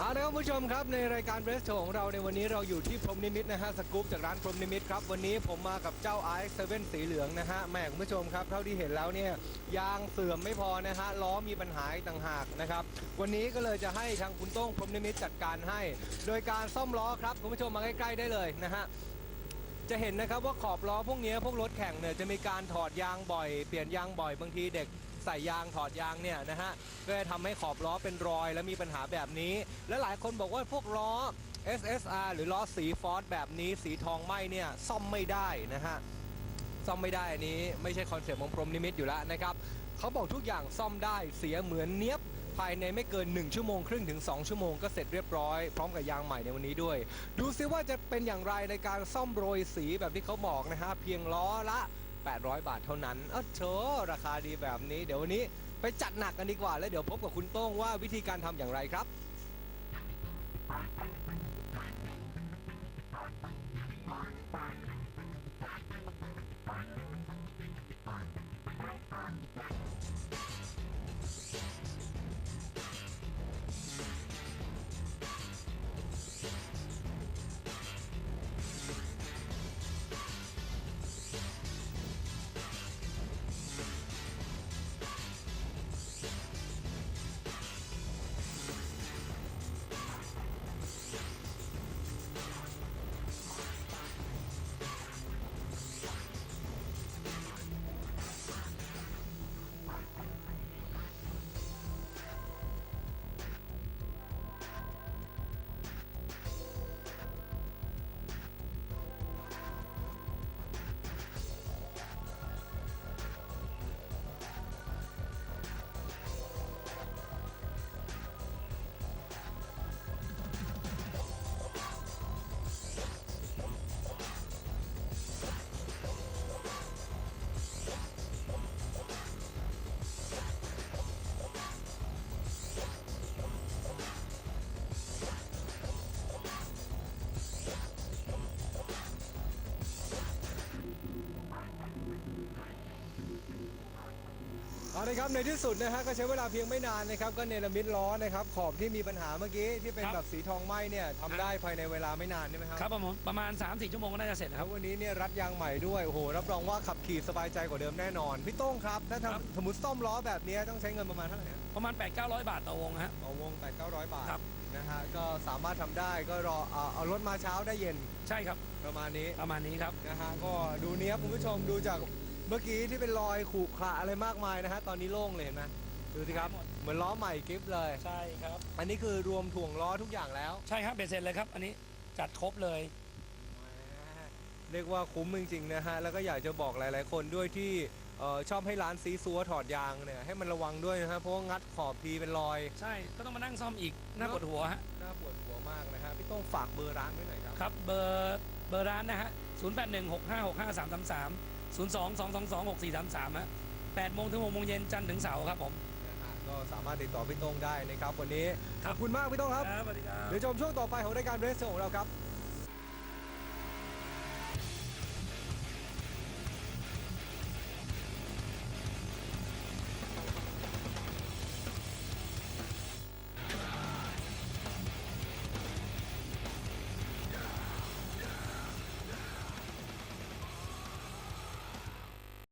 เอาละครับผู้ชมครับในรายการเบสโชของเราในวันนี้เราอยู่ที่พรหมนิมิตนะฮะสกู๊ปจากร้านพรหมนิมิตครับวันนี้ผมมากับเจ้า i7 สีเหลืองนะฮะแหม่คุณผู้ชมครับเท่าที่เห็นแล้วเนี่ยยางเสื่อมไม่พอนะฮะล้อมีปัญหาอีกต่างหากนะครับวันนี้ก็เลยจะให้ทางคุณโต้งพรหมนิมิตจัดการให้ โดยการซ่อมล้อครับคุณผู้ชมมาใกล้ๆได้เลยนะฮะจะเห็นนะครับว่าขอบล้อพวกนี้พวกรถแข่งเนี่ยจะมีการถอดยางบ่อยเปลี่ยนยางบ่อยบางทีเด็กใส่ยางถอดยางเนี่ยนะฮะก็จะทำให้ขอบล้อเป็นรอย และมีปัญหาแบบนี้ และหลายคนบอกว่าพวกล้อ SSR หรือล้อสีฟอสแบบนี้สีทองไหมเนี่ยซ่อมไม่ได้นะฮะซ่อมไม่ได้อันนี้ไม่ใช่คอนเซ็ปต์ของพรมนิมิตอยู่แล้วนะครับเขาบอกทุกอย่างซ่อมได้เสียเหมือนเนี้ยบภายในไม่เกิน 1 ชั่วโมงครึ่งถึง 2 ชั่วโมงก็เสร็จเรียบร้อย พร้อมกับยางใหม่ในวันนี้ด้วย ดูซิว่าจะเป็นอย่างไรในการซ่อมโรยสีแบบที่เขาบอกนะฮะเพียงล้อละ 800 บาทเท่านั้นเออเชอราคาดีแบบนี้ เดี๋ยววันนี้ไปจัดหนักกันดีกว่า แล้วเดี๋ยวพบกับคุณโต้งว่าวิธีการทำอย่างไรครับ เอาละครับในที่สุดนะฮะก็ใช้เวลาเพียงไม่นานนะครับก็เนรมิตล้อนะครับขอบที่มีปัญหาเมื่อกี้ที่เป็นครับ แบบสีทองไหมเนี่ยทำได้ภายในเวลาไม่นานใช่ไหมครับครับผมประมาณ 3-4 ชั่วโมงก็น่าจะเสร็จนะคครัรับบวันนี้เนี่ยรัดยางใหม่ด้วยโอ้โหรับรองว่าขับขี่สบายใจกว่าเดิมแน่นอนพี่โต้งครับถ้าครับ ทำสมมติซ่อมล้อแบบนี้ต้องใช้เงินประมาณเท่าไหร่ฮะประมาณ 8-900 บาทต่อวงฮะ ต่อวง8 9 0 0 บาทครับ นะฮะก็สามารถทำได้ก็รอเอาเอารถมาเช้าได้เย็นใช่ครับประมาณนี้ ประมาณนี้ครับ นะฮะก็ดูเนี้ยคุณผู้ชมดูจาก เมื่อกี้ที่เป็นรอยขรุขระอะไรมากมายนะฮะตอนนี้โล่งเลยเห็นไหมดูสิครับ หายหมด เหมือนล้อใหม่กิฟต์เลย ใช่ครับ อันนี้คือรวมถ่วงล้อทุกอย่างแล้วใช่ครับเบ็ดเสร็จเลยครับ อันนี้จัดครบเลยเรียกว่าคุ้มจริงๆนะฮะแล้วก็อยากจะบอกหลาย ๆ คนด้วยที่เอ่อชอบให้ร้านซีซัวถอดยางเนี่ยให้มันระวังด้วยนะฮะเพราะว่างัดขอบทีเป็นรอยใช่ก็ต้องมานั่งซ่อมอีกหน้าปวดหัวฮะน่าปวดหัวมากนะฮะพี่ต้องฝากเบอร์ร้านไว้หน่อยครับครับเบอร์เบอร์ร้านนะฮะ 0816565333 0222264433ฮะ8โมงถึง6โมงเย็นจันทร์ถึงเสาร์ครับผมนะฮะก็สามารถติดต่อพี่โต้งได้นะครับวันนี้คขรับอบคุณมากพี่โต้งครับ ครับสวัสดีครับ เดี๋ยวชมช่วงต่อไปของรายการเรสเซอร์ของเราครับ